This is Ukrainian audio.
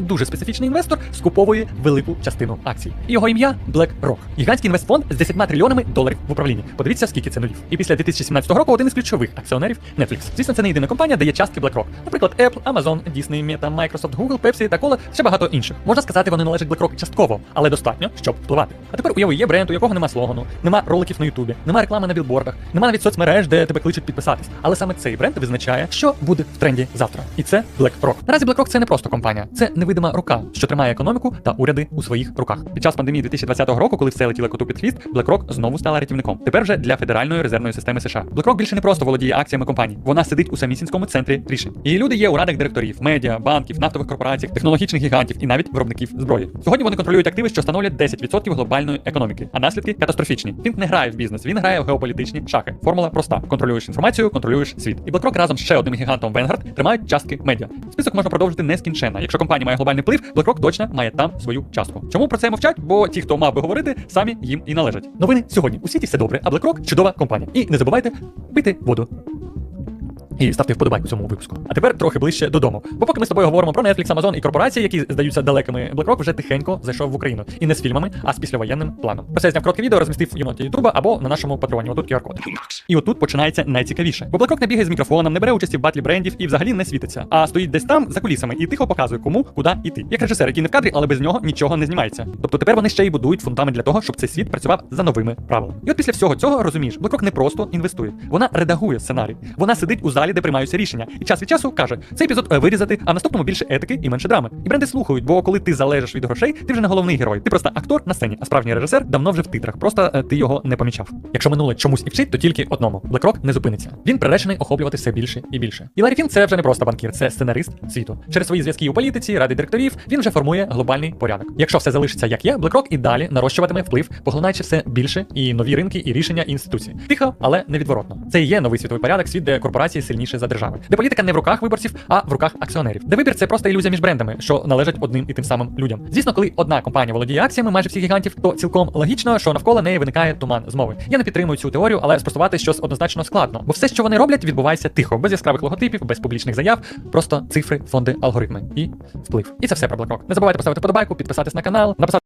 Дуже специфічний інвестор скуповує велику частину акцій. Його ім'я BlackRock. Гігантський інвестфонд з 10 трильйонами доларів в управлінні. Подивіться, скільки це нулів. І після 2017 року один із ключових акціонерів Netflix. Звісно, це не єдина компанія, де є частки BlackRock. Наприклад, Apple, Amazon, Disney, Meta, Microsoft, Google, Pepsi та Cola, ще багато інших. Можна сказати, вони належать BlackRock частково, але достатньо, щоб впливати. А тепер уяви, є бренд, у якого нема слогану, нема роликів на Ютубі, нема реклами на білбордах, нема навіть соцмереж, де тебе кличуть підписатись. Але саме цей бренд визначає, що буде в тренді завтра. І це BlackRock. Наразі BlackRock це не просто компанія, це невидима рука, що тримає економіку та уряди у своїх руках. Під час пандемії 2020 року, коли все летіло коту під хвіст, BlackRock знову стала рятівником. Тепер вже для федеральної резервної системи США. BlackRock більше не просто володіє акціями компаній, вона сидить у самісінському центрі рішень. Її люди є у радах директорів, медіа, банків, нафтових корпорацій, технологічних гігантів і навіть виробників зброї. Сьогодні вони контролюють активи, що становлять 10% глобальної економіки, а наслідки катастрофічні. Він не грає в бізнес, він грає в геополітичні шахи. Формула проста: контролюєш інформацію, контролюєш світ. І BlackRock разом з ще одним гігантом Vanguard тримають частки медіа. Список можна продовжити нескінченно. Якщо компанія має глобальний вплив, BlackRock точно має там свою частку. Чому про це мовчать? Бо ті, хто мав би говорити, самі їм і належать. Новини сьогодні. У світі все добре, а BlackRock – чудова компанія. І не забувайте пити воду. І ставте вподобайку цьому випуску. А тепер трохи ближче додому. Бо поки ми з тобою говоримо про Netflix, Amazon і корпорації, які здаються далекими, BlackRock вже тихенько зайшов в Україну. І не з фільмами, а з післявоєнним планом. Про це я зняв коротке відео, розмістив в єноті Ютуба або на нашому патреоні. Отут QR-код. І отут починається найцікавіше. Бо BlackRock не бігає з мікрофоном, не бере участі в батлі брендів і взагалі не світиться, а стоїть десь там за кулісами і тихо показує, кому куди йти. Як режисер, який не в кадрі, але без нього нічого не знімається. Тобто тепер вони ще й будують фундамент для того, щоб цей світ працював за новими правилами. І от після всього цього розумієш, BlackRock не просто інвестує, вона редагує сценарій. Вона сидить у залі, де приймаються рішення, і час від часу каже: цей епізод е, вирізати, а наступному більше етики і менше драми. І бренди слухають, бо коли ти залежиш від грошей, ти вже не головний герой. Ти просто актор на сцені, а справжній режисер давно вже в титрах. Просто е, ти його не помічав. Якщо минуле чомусь і вчить, то тільки одному. BlackRock не зупиниться. Він приречений охоплювати все більше і більше. І Ларі Фінк це вже не просто банкір, це сценарист світу. Через свої зв'язки у політиці, ради директорів, він вже формує глобальний порядок. Якщо все залишиться як є, BlackRock і далі нарощуватиме вплив, поглинаючи все більше і нові ринки, і рішення і інституції. Тихо, але невідворотно. Це і є новий світовий порядок, світ, де корпорації сильніше за держави, де політика не в руках виборців, а в руках акціонерів. Де вибір це просто ілюзія між брендами, що належать одним і тим самим людям. Звісно, коли одна компанія володіє акціями майже всіх гігантів, то цілком логічно, що навколо неї виникає туман змови. Я не підтримую цю теорію, але спростувати щось однозначно складно, бо все, що вони роблять, відбувається тихо, без яскравих логотипів, без публічних заяв, просто цифри, фонди, алгоритми і вплив. І це все про BlackRock. Не забувайте поставити подобайку, підписатись на канал, написати.